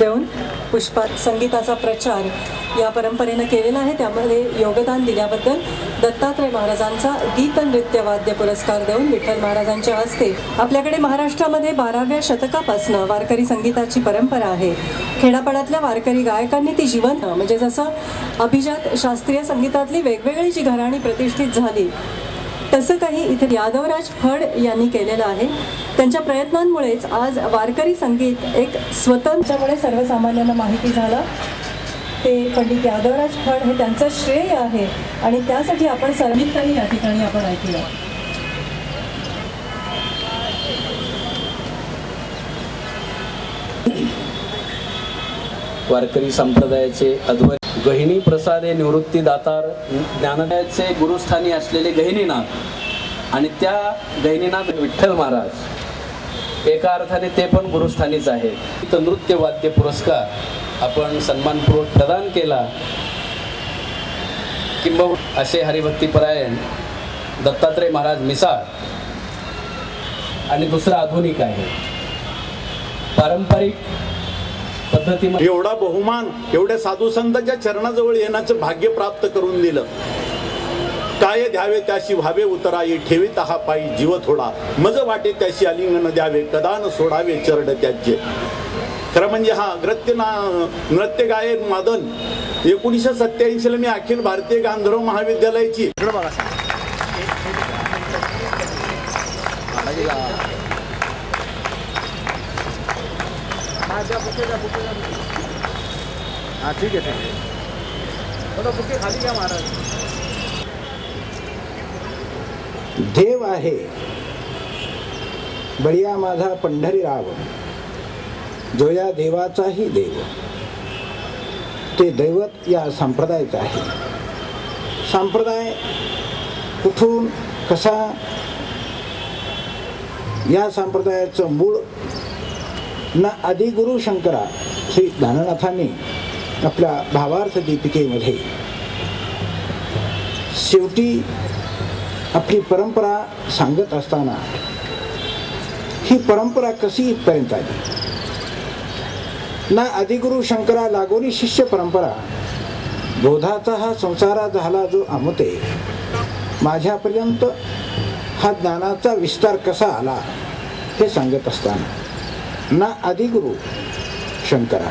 देऊन पुष्पा संगीताचा प्रचार या परंपरेनं केलेला आहे. त्यामध्ये योगदान दिल्याबद्दल दत्तात्रय महाराजांचा गीत नृत्य वाद्य पुरस्कार देऊन विठ्ठल महाराजांच्या हस्ते आपल्याकडे महाराष्ट्रामध्ये बाराव्या शतकापासनं वारकरी संगीताची परंपरा आहे. खेडापाड्यातल्या वारकरी गायकांनी ती जिवंत म्हणजे जसं अभिजात शास्त्रीय संगीतातली वेगवेगळी जी घराणी प्रतिष्ठित झाली तसं काही इथे यादवराज फड यांनी केलेलं आहे. त्यांच्या प्रयत्नांमुळेच आज वारकरी संगीत एक स्वतंत्रमुळे सर्वसामान्यांना माहिती झालं. ते पंडित यादवराज फड हे त्यांचं श्रेय आहे आणि त्यासाठी आपण सर्वितांनी या ठिकाणी आपण ऐकूया वारकरी संप्रदायाचे अध्वर गहिनी प्रसादे निवृत्ती दातार ज्ञानदायाचे गुरुस्थानी असलेले गहिनीनाथ आणि त्या गहिनीनाथ विठ्ठल महाराज. एका अर्थाने ते पण गुरुस्थानीच आहेत. नृत्य वाद्य पुरस्कार आपण सन्मानपूर्वक प्रदान केला. किंबहु असे हरिभक्तीपरायण दत्तात्रय महाराज मिसाळ. आणि दुसरं आधुनिक आहे. पारंपरिक पद्धतीमध्ये एवढा बहुमान एवढ्या साधू संतांच्या चरणाजवळ येण्याचं भाग्य प्राप्त करून दिलं. काय द्यावे त्याशी व्हावे उतराई ठेवीत हा पायी जीव थोडा. मज वाटे त्याशी अलिंगन द्यावे कदान सोडावे चरड त्याचे खरं म्हणजे हा नृत्य ना नृत्य गायन मादन एकोणीसशे सत्याऐंशीला मी अखिल भारतीय गांधर्व महाविद्यालयाची हां ठीक आहे ठीक आहे. थोडं बुके खाली घ्या महाराज. देव आहे. बळिया माझा पंढरी राव जो या देवाचाही देव. ते दैवत या संप्रदायाचं आहे. संप्रदाय कुठून कसा? या संप्रदायाचं मूळ ना आदिगुरु शंकरा श्री ज्ञाननाथांनी आपल्या भावार्थ दीपिकेमध्ये. शेवटी आपली परंपरा सांगत असताना ही परंपरा कशी इथपर्यंत आली? ना आदिगुरु शंकरा लागोनी शिष्य परंपरा बोधाचा हा संसारा झाला जो आमते. माझ्यापर्यंत हा ज्ञानाचा विस्तार कसा आला हे सांगत असताना. ना आदिगुरु शंकरा